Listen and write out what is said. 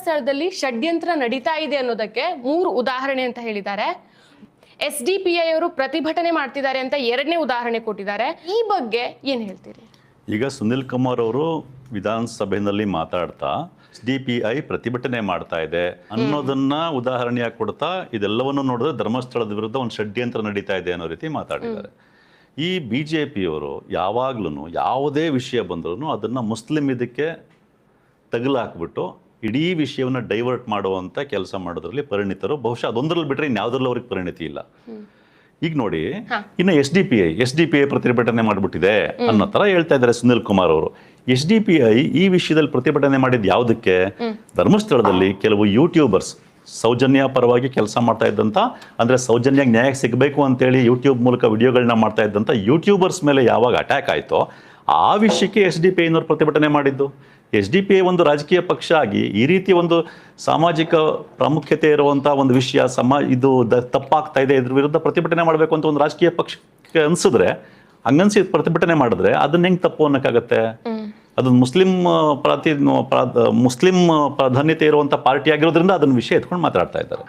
ಸ್ಥಳದಲ್ಲಿ ಷಡ್ಯಂತ್ರ ನಡೀತಾ ಇದೆ ಅನ್ನೋದಕ್ಕೆ ಮೂರು ಉದಾಹರಣೆ ಅಂತ ಹೇಳಿದ್ದಾರೆ. ಎಸ್ ಡಿ ಪಿ ಐ ಅವರು ಪ್ರತಿಭಟನೆ ಮಾಡ್ತಿದ್ದಾರೆ ಅಂತ ಎರಡನೇ ಉದಾಹರಣೆ ಕೊಟ್ಟಿದ್ದಾರೆ. ಈ ಬಗ್ಗೆ ಏನ್ ಹೇಳ್ತೀರಿ? ಈಗ ಸುನಿಲ್ ಕುಮಾರ್ ಅವರು ವಿಧಾನಸಭೆಯಲ್ಲಿ ಮಾತಾಡ್ತಾ ಎಸ್ ಡಿ ಪಿ ಐ ಪ್ರತಿಭಟನೆ ಮಾಡ್ತಾ ಇದೆ ಅನ್ನೋದನ್ನ ಉದಾಹರಣೆಯಾಗಿ ಕೊಡ್ತಾ ಇದೆಲ್ಲವನ್ನು ನೋಡಿದ್ರೆ ಧರ್ಮಸ್ಥಳದ ವಿರುದ್ಧ ಒಂದು ಷಡ್ಯಂತ್ರ ನಡೀತಾ ಇದೆ ಅನ್ನೋ ರೀತಿ ಮಾತಾಡಿದ್ದಾರೆ. ಈ ಬಿ ಜೆ ಪಿಯವರು ಯಾವಾಗ್ಲೂ ಯಾವುದೇ ವಿಷಯ ಬಂದ್ರೂ ಅದನ್ನ ಮುಸ್ಲಿಂ ಇದಕ್ಕೆ ತಗಲಾಕ್ಬಿಟ್ಟು ಇಡೀ ವಿಷಯವನ್ನು ಡೈವರ್ಟ್ ಮಾಡುವಂತ ಕೆಲಸ ಮಾಡೋದ್ರಲ್ಲಿ ಪರಿಣಿತರು. ಬಹುಶಃ ಅದೊಂದರಲ್ಲಿ ಬಿಟ್ಟರೆ ಇನ್ಯಾವುದ್ರಲ್ಲಿ ಅವ್ರಿಗೆ ಪರಿಣಿತಿ ಇಲ್ಲ. ಈಗ ನೋಡಿ ಇನ್ನು S D P I S D P I ಪ್ರತಿಭಟನೆ ಮಾಡಿಬಿಟ್ಟಿದೆ ಅನ್ನೋ ತರ ಹೇಳ್ತಾ ಇದ್ದಾರೆ ಸುನಿಲ್ ಕುಮಾರ್ ಅವರು. ಎಸ್ ಡಿ ಪಿ ಐ ಈ ವಿಷಯದಲ್ಲಿ ಪ್ರತಿಭಟನೆ ಮಾಡಿದ್ ಯಾವುದಕ್ಕೆ? ಧರ್ಮಸ್ಥಳದಲ್ಲಿ ಕೆಲವು ಯೂಟ್ಯೂಬರ್ಸ್ ಸೌಜನ್ಯ ಪರವಾಗಿ ಕೆಲಸ ಮಾಡ್ತಾ ಇದ್ದಂತ ಅಂದ್ರೆ ಸೌಜನ್ಯ ನ್ಯಾಯ ಸಿಗಬೇಕು ಅಂತೇಳಿ ಯೂಟ್ಯೂಬ್ ಮೂಲಕ ವಿಡಿಯೋಗಳನ್ನ ಮಾಡ್ತಾ ಇದ್ದಂತ ಯೂಟ್ಯೂಬರ್ಸ್ ಮೇಲೆ ಯಾವಾಗ ಅಟ್ಯಾಕ್ ಆಯ್ತೋ ಆ ವಿಷಯಕ್ಕೆ ಎಸ್ ಡಿ ಪಿ ಐನವ್ರು ಪ್ರತಿಭಟನೆ ಮಾಡಿದ್ದು. ಎಸ್ ಡಿ ಪಿ ಐ ಒಂದು ರಾಜಕೀಯ ಪಕ್ಷ ಆಗಿ ಈ ರೀತಿ ಒಂದು ಸಾಮಾಜಿಕ ಪ್ರಾಮುಖ್ಯತೆ ಇರುವಂತಹ ಒಂದು ವಿಷಯ ಸಮಾ ಇದು ದ- ತಪ್ಪಾಗ್ತಾ ಇದೆ ಇದ್ರ ವಿರುದ್ಧ ಪ್ರತಿಭಟನೆ ಮಾಡಬೇಕು ಅಂತ ಒಂದು ರಾಜಕೀಯ ಪಕ್ಷಕ್ಕೆ ಅನ್ಸಿದ್ರೆ ಹಂಗನ್ಸಿ ಪ್ರತಿಭಟನೆ ಮಾಡಿದ್ರೆ ಅದನ್ನ ಹೆಂಗ್ ತಪ್ಪು ಅನ್ನಕ್ಕಾಗತ್ತೆ? ಅದೊಂದು ಮುಸ್ಲಿಂ ಪ್ರಾತಿ ಮುಸ್ಲಿಂ ಪ್ರಾಧಾನ್ಯತೆ ಇರುವಂಥ ಪಾರ್ಟಿ ಆಗಿರೋದ್ರಿಂದ ಅದನ್ನ ವಿಷಯ ಎತ್ಕೊಂಡು ಮಾತಾಡ್ತಾ ಇದ್ದಾರೆ.